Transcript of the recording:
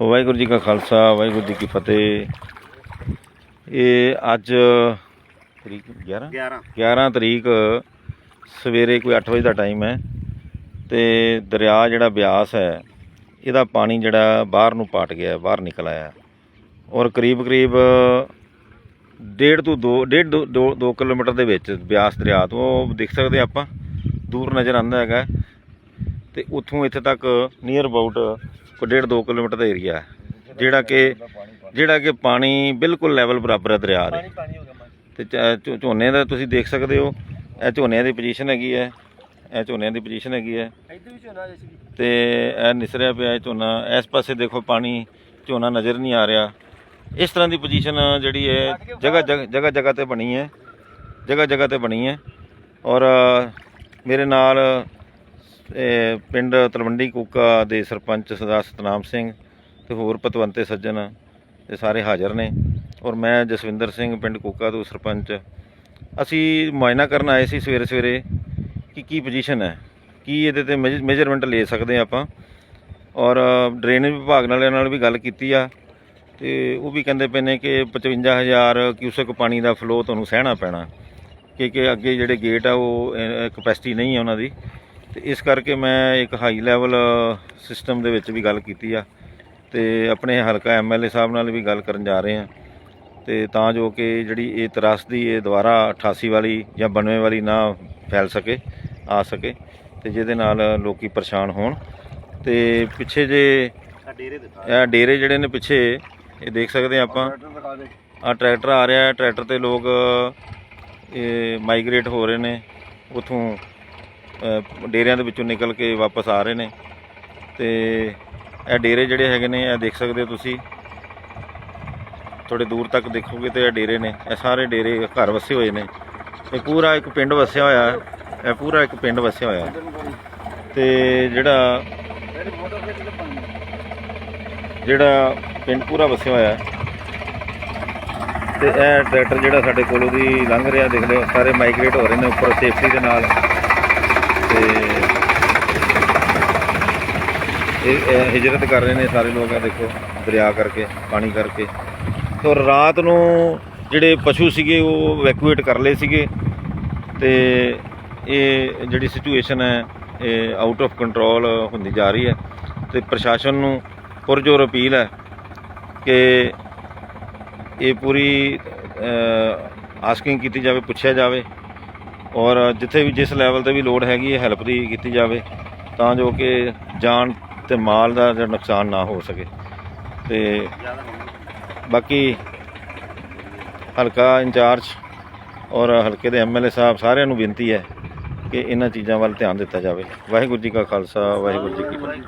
ਵਾਹਿਗੁਰੂ ਜੀ ਕਾ ਖਾਲਸਾ ਵਾਹਿਗੁਰੂ ਜੀ ਕੀ ਫਤਿਹ। ਇਹ ਅੱਜ ਤਰੀਕ 11 11 11 ਤਰੀਕ ਸਵੇਰੇ ਕੋਈ 8 ਵਜੇ ਦਾ ਟਾਈਮ ਹੈ ਤੇ ਦਰਿਆ ਜਿਹੜਾ ਬਿਆਸ ਹੈ ਇਹਦਾ ਪਾਣੀ ਜਿਹੜਾ ਬਾਹਰ ਨੂੰ ਪਾਟ ਗਿਆ ਬਾਹਰ ਨਿਕਲ ਆਇਆ। ਔਰ ਕਰੀਬ ਕਰੀਬ ਡੇਢ ਤੋਂ 2 ਡੇਢ 2 2 ਕਿਲੋਮੀਟਰ ਦੇ ਵਿੱਚ ਬਿਆਸ ਦਰਿਆ ਤੋਂ ਉਹ ਦੇਖ ਸਕਦੇ ਆਪਾਂ ਦੂਰ ਨਜ਼ਰ ਆਉਂਦਾ ਹੈਗਾ। ਤੇ ਉੱਥੋਂ ਇੱਥੇ ਤੱਕ ਨੀਅਰ ਅਬਾਊਟ ਕੋਈ ਡੇਢ 2 ਕਿਲੋਮੀਟਰ ਦਾ ਏਰੀਆ ਹੈ ਜਿਹੜਾ ਕਿ ਜਿਹੜਾ ਕਿ ਪਾਣੀ ਬਿਲਕੁਲ ਲੈਵਲ ਬਰਾਬਰ ਹੈ ਦਰਿਆ ਦੇ। ਤੇ ਝੋ- ਝੋਨੇ ਦਾ ਤੁਸੀਂ ਦੇਖ ਸਕਦੇ ਹੋ ਇਹ ਝੋਨਿਆਂ ਦੀ ਪੋਜੀਸ਼ਨ ਹੈਗੀ ਹੈ ਇਹ ਝੋਨਿਆਂ ਦੀ ਪੋਜੀਸ਼ਨ ਹੈਗੀ ਹੈ। ਇੱਧਰ ਵੀ ਝੋਨਾ ਜੈਸੀ। ਤੇ ਇਹ ਨਿਸਰਿਆ ਪਿਆ ਹੈ ਝੋਨਾ ਇਸ ਪਾਸੇ ਦੇਖੋ ਪਾਣੀ ਝੋਨਾ ਨਜ਼ਰ ਨਹੀਂ ਆ ਰਿਹਾ। ਇਸ ਤਰ੍ਹਾਂ ਦੀ ਪੋਜੀਸ਼ਨ ਜਿਹੜੀ ਹੈ ਜਗ੍ਹਾ ਜਗ੍ਹਾ ਜਗ੍ਹਾ ਜਗ੍ਹਾ ਤੇ ਬਣੀ ਹੈ ਜਗ੍ਹਾ ਜਗ੍ਹਾ ਤੇ ਬਣੀ ਹੈ। ਔਰ ਅ, ਮੇਰੇ ਨਾਲ ਪਿੰਡ ਤਲਵੰਡੀ ਕੋਕਾ ਦੇ ਸਰਪੰਚ ਸਰਦਾਰ ਸਤਨਾਮ ਸਿੰਘ ਤੇ ਹੋਰ ਪਤਵੰਤੇ ਸੱਜਣ ਇਹ ਸਾਰੇ ਹਾਜ਼ਰ ਨੇ। ਔਰ ਮੈਂ ਜਸਵਿੰਦਰ ਸਿੰਘ ਪਿੰਡ ਕੋਕਾ ਤੋਂ ਸਰਪੰਚ। ਅਸੀਂ ਮੁਆਇਨਾ ਕਰਨ ਆਏ ਸੀ ਸਵੇਰੇ ਸਵੇਰੇ ਕਿ ਕੀ ਪੋਜੀਸ਼ਨ ਹੈ? ਕੀ ਇਹਦੇ ਤੇ ਮੇਜਰਮੈਂਟ ਲੈ ਸਕਦੇ ਹਾਂ ਆਪਾਂ? ਔਰ ਡਰੇਨੇਜ ਵਿਭਾਗ ਨਾਲ ਨਾਲ ਵੀ ਗੱਲ ਕੀਤੀ ਆ ਤੇ ਉਹ ਵੀ ਕਹਿੰਦੇ ਪਏ ਨੇ ਕਿ 55000 ਕਿਊਸਕ ਪਾਣੀ ਦਾ ਫਲੋ ਤੁਹਾਨੂੰ ਸਹਿਣਾ ਪੈਣਾ। ਕਿਉਂਕਿ ਅੱਗੇ ਜਿਹੜੇ ਗੇਟ ਆ ਉਹ ਕਪੈਸਿਟੀ ਨਹੀਂ ਹੈ ਉਹਨਾਂ ਦੀ। ਤੇ ਇਸ ਕਰਕੇ ਮੈਂ ਇੱਕ ਹਾਈ ਲੈਵਲ ਸਿਸਟਮ ਦੇ ਵਿੱਚ ਵੀ ਗੱਲ ਕੀਤੀ ਆ ਤੇ ਆਪਣੇ ਹਲਕਾ ਐਮਐਲਏ ਸਾਹਿਬ ਨਾਲ ਵੀ ਗੱਲ ਕਰਨ ਜਾ ਰਹੇ ਹਾਂ ਤੇ ਤਾਂ ਜੋ ਕਿ ਜਿਹੜੀ ਇਹ ਤਰਾਸਦੀ ਇਹ ਦੁਬਾਰਾ 88 ਵਾਲੀ ਜਾਂ 92 ਵਾਲੀ ਨਾ ਫੈਲ ਸਕੇ ਆ ਸਕੇ ਤੇ ਜਿਹਦੇ ਨਾਲ ਲੋਕੀ ਪਰੇਸ਼ਾਨ ਹੋਣ। ਤੇ ਪਿੱਛੇ ਜੇ ਆ ਇਹ ਡੇਰੇ ਜਿਹੜੇ ਨੇ ਪਿੱਛੇ ਇਹ ਦੇਖ ਸਕਦੇ ਆਪਾਂ। ਦੇ। ਆ ਟਰੈਕਟਰ ਆ ਰਿਹਾ ਹੈ ਟਰੈਕਟਰ ਤੇ ਲੋਕ ਇਹ ਮਾਈਗ੍ਰੇਟ ਹੋ ਰਹੇ ਨੇ। ਉਥੋਂ ਡੇਰਿਆਂ ਦੇ ਵਿੱਚੋਂ ਨਿਕਲ ਕੇ ਵਾਪਸ ਆ ਰਹੇ ਨੇ। ਤੇ ਇਹ ਡੇਰੇ ਜਿਹੜੇ ਹੈਗੇ ਨੇ, ਇਹ ਦੇਖ ਸਕਦੇ ਹੋ ਤੁਸੀਂ। ਥੋੜੇ ਦੂਰ ਤੱਕ ਦੇਖੋਗੇ ਤੇ ਇਹ ਡੇਰੇ ਨੇ। ਇਹ ਸਾਰੇ ਡੇਰੇ ਘਰ ਵਸੇ ਹੋਏ ਨੇ। ਇਹ ਪੂਰਾ ਇੱਕ ਪਿੰਡ ਵਸਿਆ ਹੋਇਆ ਹੈ। ਇਹ ਪੂਰਾ ਇੱਕ ਪਿੰਡ ਵਸਿਆ ਹੋਇਆ ਹੈ। ਤੇ ਜਿਹੜਾ ਜਿਹੜਾ ਪਿੰਡ ਪੂਰਾ ਵਸਿਆ ਹੋਇਆ ਹੈ। ਤੇ ਇਹ ਟਰੈਕਟਰ ਜਿਹੜਾ ਸਾਡੇ ਕੋਲੋਂ ਦੀ ਲੰਘ ਰਿਹਾ, ਦੇਖ ਲਿਓ, ਸਾਰੇ ਮਾਈਗ੍ਰੇਟ ਹੋ ਰਹੇ ਨੇ ਉੱਪਰ ਸੇਫਟੀ ਦੇ ਨਾਲ। ਇਹ ਹਿਜਰਤ ਕਰ ਰਹੇ ਨੇ ਸਾਰੇ ਲੋਕ ਆ ਦੇਖੋ, ਦਰਿਆ ਕਰਕੇ, ਪਾਣੀ ਕਰਕੇ। ਤੋਂ ਰਾਤ ਨੂੰ ਜਿਹੜੇ ਪਸ਼ੂ ਸੀਗੇ, ਉਹ ਵੈਕੂਏਟ ਕਰ ਲਏ ਸੀਗੇ। ਤੇ ਇਹ ਜਿਹੜੀ ਸਿਚੁਏਸ਼ਨ ਹੈ, ਇਹ ਆਊਟ ਆਫ ਕੰਟਰੋਲ ਹੁੰਦੀ ਜਾ ਰਹੀ ਹੈ। ਤੇ ਪ੍ਰਸ਼ਾਸਨ ਨੂੰ ਪੁਰਜੋਰ ਅਪੀਲ ਹੈ ਕਿ ਇਹ ਪੂਰੀ ਆਸਕਿੰਗ ਕੀਤੀ ਜਾਵੇ, ਪੁੱਛਿਆ ਜਾਵੇ। ਔਰ ਜਿੱਥੇ ਵੀ, ਜਿਸ ਲੈਵਲ ਤੇ ਵੀ ਲੋੜ ਹੈਗੀ ਹੈ ਹੈਲਪ ਦੀ ਕੀਤੀ ਜਾਵੇ। ਤਾਂ ਜੋ ਕਿ ਜਾਨ ਤੇ ਮਾਲ ਦਾ ਜਿਹੜਾ ਨੁਕਸਾਨ ਨਾ ਹੋ ਸਕੇ। ਤੇ ਬਾਕੀ ਹਲਕਾ ਇੰਚਾਰਜ ਔਰ ਹਲਕੇ ਦੇ ਐਮਐਲਏ ਸਾਹਿਬ ਸਾਰਿਆਂ ਨੂੰ ਬੇਨਤੀ ਹੈ ਕਿ ਇਹਨਾਂ ਚੀਜ਼ਾਂ ਵੱਲ ਧਿਆਨ ਦਿੱਤਾ ਜਾਵੇ। ਵਾਹਿਗੁਰੂ ਜੀ ਕਾ ਖਾਲਸਾ, ਵਾਹਿਗੁਰੂ ਜੀ ਕੀ ਫਤਿਹ।